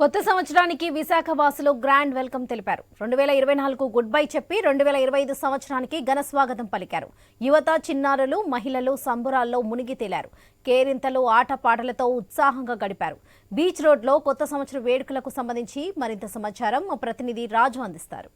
కొత్త సంవత్సరానికి విశాఖ వాసులు గ్రాండ్ వెల్కమ్ తెలిపారు. రెండు వేల ఇరవై నాలుగు గుడ్ బై చెప్పి రెండు వేల ఇరవై ఐదు సంవత్సరానికి ఘన స్వాగతం పలికారు. యువత చిన్నారులు మహిళలు సంబురాల్లో మునిగి తేలారు. కేరింతలు ఆటపాటలతో ఉత్సాహంగా గడిపారు. బీచ్ రోడ్లో కొత్త సంవత్సర వేడుకలకు సంబంధించి మరింత సమాచారం మా ప్రతినిధి రాజు అందిస్తారు.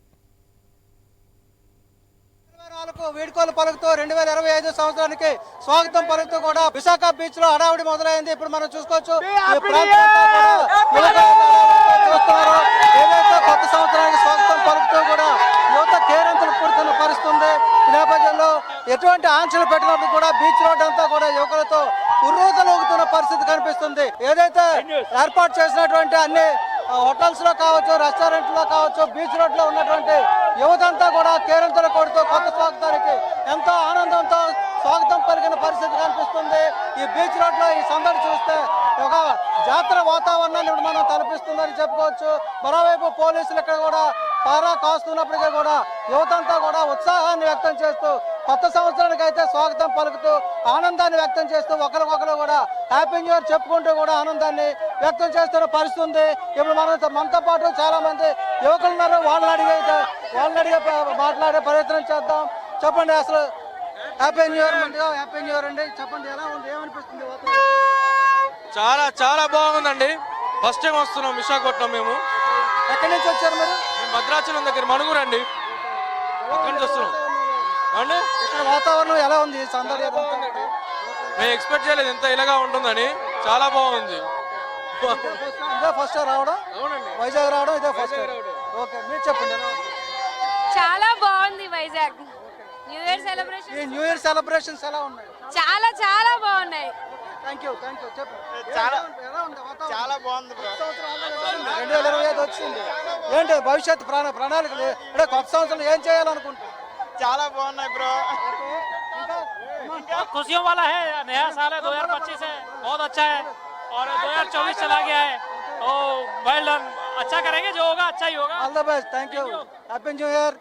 వీడ్కోలు పలుకుతూ రెండు వేల ఇరవై ఐదు సంవత్సరానికి స్వాగతం పలుకుతూ కూడా విశాఖ బీచ్లో హడావుడి మొదలైంది. ఇప్పుడు మనం చూసుకోవచ్చు ఈ ప్రాంతం అంతా కూడా యువత హడావుడితో చూస్తున్నారు ఏదైతే కొత్త సంవత్సరానికి స్వాగతం పలుకుతూ కూడా యువత కేరింతలు పుడుతున్న పరిస్థితి ఉంది ఈ నేపథ్యంలో ఎటువంటి ఆంక్షలు పెట్టినప్పుడు కూడా బీచ్ రోడ్ అంతా కూడా యువకులతో ఉర్రూతలూగుతున్న పరిస్థితి కనిపిస్తుంది. ఏదైతే ఏర్పాటు చేసినటువంటి అన్ని హోటల్స్లో కావచ్చు రెస్టారెంట్లో కావచ్చు బీచ్ రోడ్లో ఉన్నటువంటి యువతంతా కూడా కేరంతల కొడుతూ కొత్త స్వాగతానికి ఎంతో ఆనందంతో స్వాగతం పలికిన పరిస్థితి కనిపిస్తుంది. ఈ బీచ్ రోడ్లో ఈ సందడి చూస్తే ఒక జాతర వాతావరణాన్ని మనం తలపిస్తుందని చెప్పుకోవచ్చు. మరోవైపు పోలీసులు ఇక్కడ కూడా పారా కాస్తున్నప్పటికీ కూడా యువతంతా కూడా ఉత్సాహాన్ని వ్యక్తం చేస్తూ కొత్త సంవత్సరానికి అయితే స్వాగతం పలుకుతూ ఆనందాన్ని వ్యక్తం చేస్తూ ఒకరికొకరు కూడా హ్యాపీ న్యూ ఇయర్ చెప్పుకుంటూ కూడా ఆనందాన్ని వ్యక్తం చేస్తున్న పరిస్థితి ఉంది. ఇప్పుడు మనం మనతో పాటు చాలా మంది యువకులు ఉన్నారు. వాళ్ళని అడిగే వాళ్ళని అడిగే మాట్లాడే ప్రయత్నం చేద్దాం. చెప్పండి అసలు. హ్యాపీ న్యూ ఇయర్ ముందుగా హ్యాపీ న్యూ ఇయర్ అండి. చెప్పండి ఎలా ఉంది? ఏమనిపిస్తుంది? చాలా చాలా బాగుందండి. ఫస్ట్ టైం వస్తున్నాం విశాఖపట్నం మేము. ఎక్కడి నుంచి వచ్చారు మీరు? భద్రాచలం దగ్గర మణుగూరు అండి అక్కడి నుంచి వస్తున్నాం అండి ఇక్కడ వాతావరణం ఎలా ఉంది? ఇదంతా? మేము ఎక్స్పెక్ట్ చేయలేదు ఎంత ఇలాగా ఉంటుందని. చాలా బాగుంది. ఇదే ఫస్ట్ రావడం? వైజాగ్ రావడం? ఇదే ఫస్ట్. ఓకే మీరు చెప్పండి? చాలా బాగుంది Vizag. New year celebration new year celebrations ఎలా ఉన్నాయి? చాలా చాలా బాగున్నాయి. థ్యాంక్ యూ థ్యాంక్ యూ చెప్పండి చాలా ఎలా ఉంది వాతావరణం? చాలా బాగుంది బ్రో సంవత్సరం ఆల్రెడీ వచ్చింది. రెండు వేల ఇరవై ఐదు వచ్చింది ఏంటి భవిష్యత్ ప్రణా ప్రణాళికలు అంటే కొత్త సంవత్సరం ఏం చేయాలనుకుంటున్నారు చాలా బాగున్నాయి బ్రో खुशियों वाला है नया साल है 2025 है बहुत अच्छा है और 2024 चला गया है तो वेल डन अच्छा करेंगे जो होगा अच्छा ही होगा all the best thank you happy new year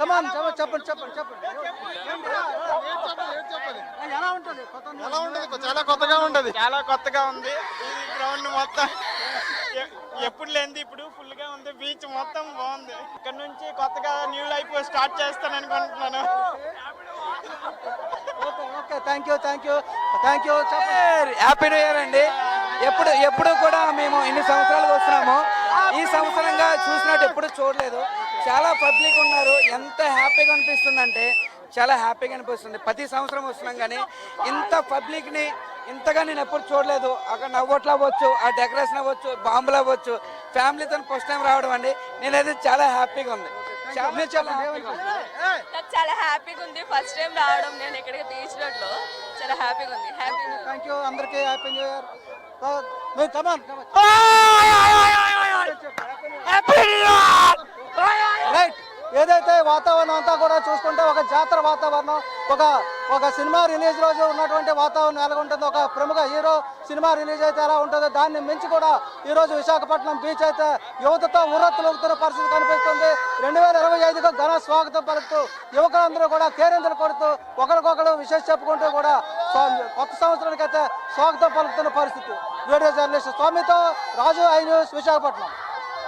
come on చెప్పండి చెప్పండి చెప్పండి. ఎలా ఉంటుంది? ఎలా ఉంటుంది? చాలా కొత్తగా ఉంటది. చాలా కొత్తగా ఉంది. ఈ గ్రౌండ్ మొత్తం ఎప్పుడు లేనిది ఇప్పుడు ఫుల్గా ఉంది. బీచ్ మొత్తం బాగుంది. ఇక్కడ నుంచి కొత్తగా న్యూ లైఫ్ స్టార్ట్ చేస్తాను అనుకుంటున్నాను. Okay okay thank you thank you thank you happy new year అండి. ఎప్పుడు ఎప్పుడు కూడా మేము ఇన్ని సంవత్సరాలు వస్తున్నాము. ఈ సంవత్సరంగా చూసినట్టు ఎప్పుడు చూడలేదు. చాలా పబ్లిక్ ఉన్నారు. ఎంత హ్యాపీగా అనిపిస్తుందంటే చాలా హ్యాపీగా అనిపిస్తుంది. ప్రతి సంవత్సరం వస్తున్నాం కానీ ఇంత పబ్లిక్ని ఇంతగా నేను ఎప్పుడు చూడలేదు. అక్కడ నవ్వొట్లు అవ్వచ్చు ఆ డెకరేషన్ అవ్వచ్చు బాంబులు అవ్వచ్చు ఫ్యామిలీతో ఫస్ట్ టైం రావడం అండి. నేనైతే చాలా హ్యాపీగా ఉంది. చాలా చాలా? నాకు చాలా హ్యాపీగా ఉంది. ఫస్ట్ టైం రావడం నేను ఇక్కడికి బీచ్ రోడ్లో చాలా హ్యాపీగా ఉంది. హ్యాపీ థ్యాంక్ యూ అందరికీ హ్యాపీ న్యూ ఇయర్ మీరు కమాన్ రైట్ ఏదైతే వాతావరణం అంతా కూడా చూసుకుంటే ఒక జాతర వాతావరణం ఒక ఒక సినిమా రిలీజ్ రోజు ఉన్నటువంటి వాతావరణం ఎలా ఉంటుందో ఒక ప్రముఖ హీరో సినిమా రిలీజ్ అయితే ఎలా ఉంటుందో దాన్ని మించి కూడా ఈ రోజు విశాఖపట్నం బీచ్ అయితే యువతతో ఉర్రత్తులుగుతున్న పరిస్థితి కనిపిస్తుంది. రెండు వేల ఇరవై ఐదుకు ఘన స్వాగతం పలుకుతూ యువకులందరూ కూడా కేరింతలు కొడుతూ ఒకరికొకరు విశేష చెప్పుకుంటూ కూడా కొత్త సంవత్సరానికి అయితే స్వాగతం పలుకుతున్న పరిస్థితి. వీడియో జర్నలిస్ట్ స్వామితో రాజు ఐ న్యూస్ విశాఖపట్నం.